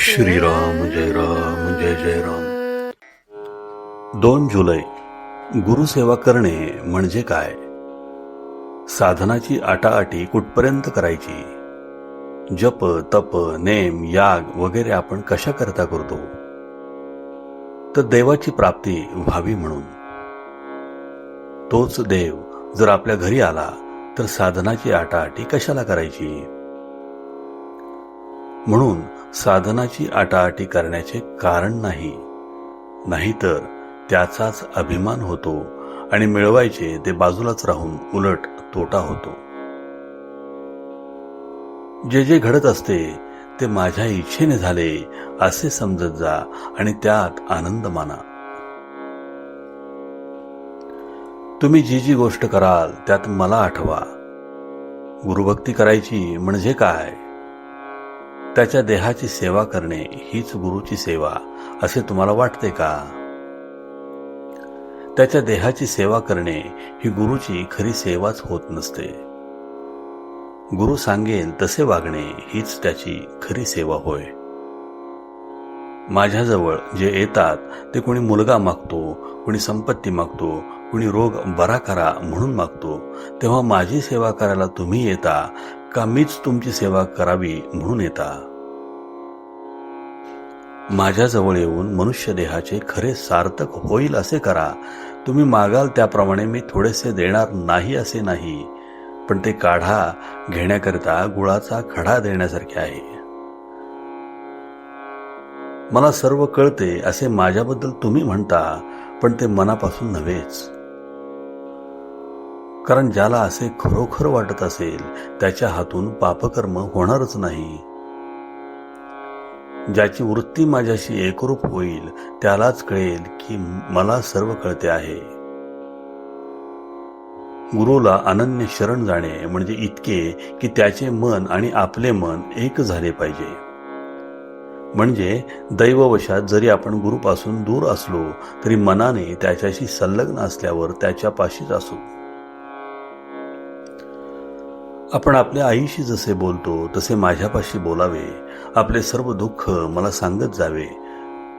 श्रीराम जय राम जय जय राम। दोन जुलै गुरुसेवा करणे म्हणजे काय? साधनाची आटाआटी कुठपर्यंत करायची? जप तप नेम याग वगैरे आपण कशा करता करतो? तर देवाची प्राप्ती व्हावी म्हणून. तोच देव जर आपल्या घरी आला तर साधनाची आटाआटी कशाला करायची? म्हणून साधनाची आटाआटी करण्याचे कारण नाही. नाहीतर त्याचाच अभिमान होतो आणि मिळवायचे ते बाजूलाच राहून उलट तोटा होतो. जे जे घडत असते ते माझ्या इच्छेने झाले असे समजत जा आणि त्यात आनंद माना. तुम्ही जी जी गोष्ट कराल त्यात मला आठवा. गुरुभक्ती करायची म्हणजे काय? त्याच्या देहाची सेवा करणे हीच गुरुची सेवा असे तुम्हाला वाटते का? त्याच्या देहाची सेवा करणे ही गुरुची खरी सेवाच होत नसते. गुरु सांगेल तसे वागणे हीच त्याची खरी सेवा होय. माझ्याजवळ जे येतात ते कोणी मुलगा मागतो कोणी संपत्ती मागतो कोणी रोग बरा करा म्हणून मागतो. तेव्हा माझी सेवा करायला तुम्ही येता का मीच तुमची सेवा करावी म्हणून येता? माझ्याजवळ येऊन मनुष्य देहाचे खरे सार्थक होईल असे करा. तुम्ही मागाल त्याप्रमाणे मी थोडेसे देणार नाही असे नाही. पण ते काढा घेण्याकरिता गुळाचा खडा देण्यासारखे आहे. मला सर्व कळते असे माझ्याबद्दल तुम्ही म्हणता पण ते मनापासून नव्हेच. कारण ज्याला असे खरोखर वाटत असेल त्याच्या हातून पापकर्म होणारच नाही. ज्याची वृत्ती माझ्याशी एकरूप होईल त्यालाच कळेल की मला सर्व कळते आहे. गुरुला अनन्य शरण जाणे म्हणजे इतके की त्याचे मन आणि आपले मन एक झाले पाहिजे. म्हणजे दैववशात जरी आपण गुरुपासून दूर असलो तरी मनाने त्याच्याशी संलग्न असल्यावर त्याच्यापाशीच असू. आपण आपल्या आईशी जसे बोलतो तसे माझ्यापाशी बोलावे. आपले सर्व दुःख मला सांगत जावे.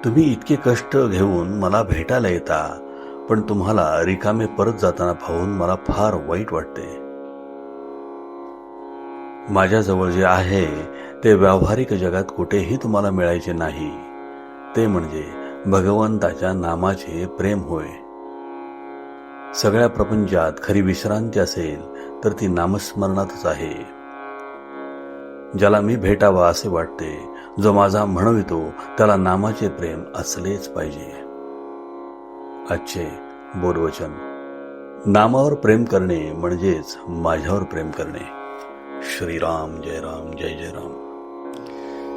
तुम्ही इतके कष्ट घेऊन मला भेटायला येता पण तुम्हाला रिकामे परत जाताना पाहून मला फार वाईट वाटते. माझ्याजवळ जे आहे ते व्यावहारिक जगात कुठेही तुम्हाला मिळायचे नाही. ते म्हणजे भगवंताच्या नामाचे प्रेम होय. सगळ्या प्रपंचात खरी विश्रांती असेल तर ती नामस्मरणातच आहे. ज्याला मी भेटावा असे वाटते जो माझा म्हणवितो त्याला नामाचे प्रेम असलेच पाहिजे. आजचे बोधवचन. नामावर प्रेम करणे म्हणजेच माझ्यावर प्रेम करणे. श्रीराम जय राम जय जय राम.